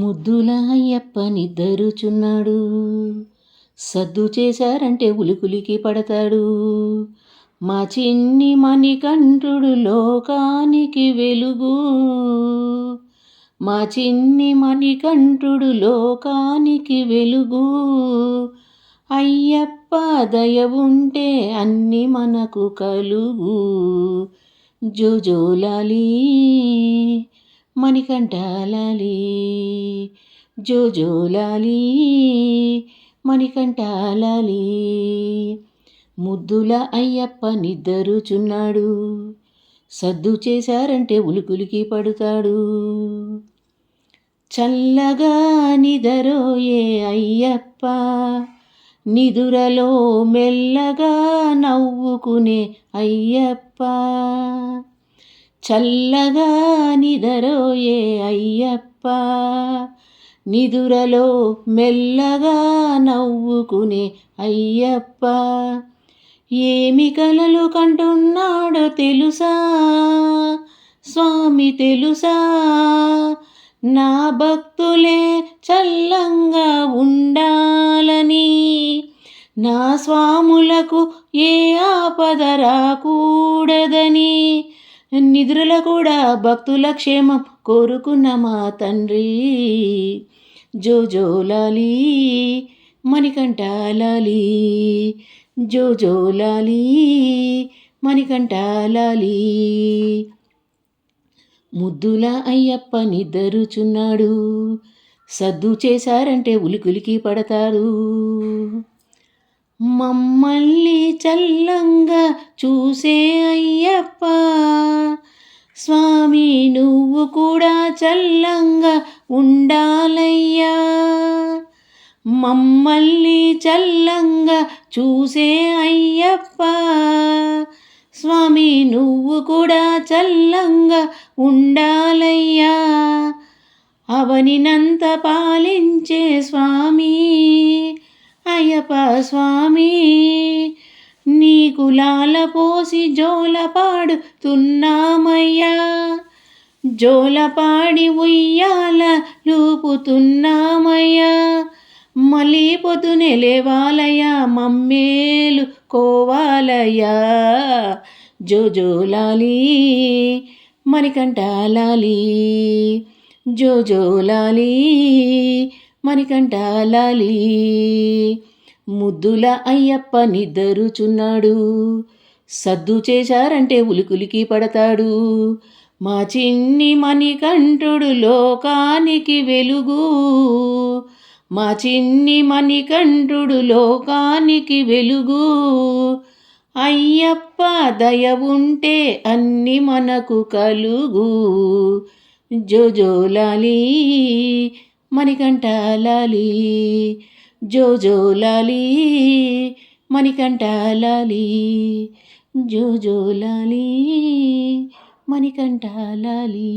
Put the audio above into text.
ముద్దుల నిద్దరుచున్నాడు సద్దు చేశారంటే ఉలికులికి పడతాడు. మా చిన్ని మణికంఠుడు లోకానికి వెలుగు. మా చిన్ని మణికంఠుడు లోకానికి వెలుగు. అయ్యప్ప దయ ఉంటే అన్ని మనకు కలుగు. జోజోలాలి మణికంఠాలాలి జోజోలాలి మణికంఠాలాలి. ముద్దుల అయ్యప్ప నిద్దరుచున్నాడు సద్దు చేశారంటే ఉలుకులికి పడుతాడు. చల్లగా నిదరోయే అయ్యప్ప నిదురలో మెల్లగా నవ్వుకునే అయ్యప్ప. చల్లగా నిదరోయే అయ్యప్ప. నిదురలో మెల్లగా నవ్వుకునే అయ్యప్ప. ఏమి కలలు కంటున్నాడో తెలుసా? స్వామి తెలుసా? నా భక్తులే చల్లంగా ఉండాలని. నా స్వాములకు ఏ ఆపద రాకూడదని. నిద్రలో కూడా భక్తుల క్షేమం కోరుకున్న మా తండ్రి. జోజోలాలి మణికంఠాలాలి. జోజోలాలి మణికంఠాలాలి. ముద్దుల అయ్యప్ప నిద్దరుచున్నాడు సద్దు చేశారంటే ఉలికులికి పడతారు మమ్మల్ని చల్లంగా చూసే అయ్యప్ప. స్వామి నువ్వు కూడా చల్లంగా ఉండాలయ్యా. మమ్మల్ని చల్లంగా చూసే అయ్యప్ప. స్వామి నువ్వు కూడా చల్లంగా ఉండాలయ్యా. అవనినంత పాలించే స్వామి కులాల పోసి జోల జోలపాడి ఉయ్యాల లూపుతున్నామయ్యా. మళ్ళీ పొద్దునే లేవాలయ్యా మమ్మేలు కోవాలయ్యా. జోజోలాలి మణికంఠాలాలి జోజోలాలి మణికంఠాలాలి. ముద్దుల అయ్యప్ప నిద్దరుచున్నాడు సద్దు చేశారంటే ఉలికులికి పడతాడు. మా చిన్ని మణికంఠుడు లోకానికి వెలుగు. మా చిన్ని మణికంఠుడు లోకానికి వెలుగు. అయ్యప్ప దయ ఉంటే అన్ని మనకు కలుగు. జోజోలాలి జోజో లాలి మణికంఠ మణికంఠాలాలి జోజోలాలి మణికంఠాలాలి మణికంఠ మణికంఠాలాలి.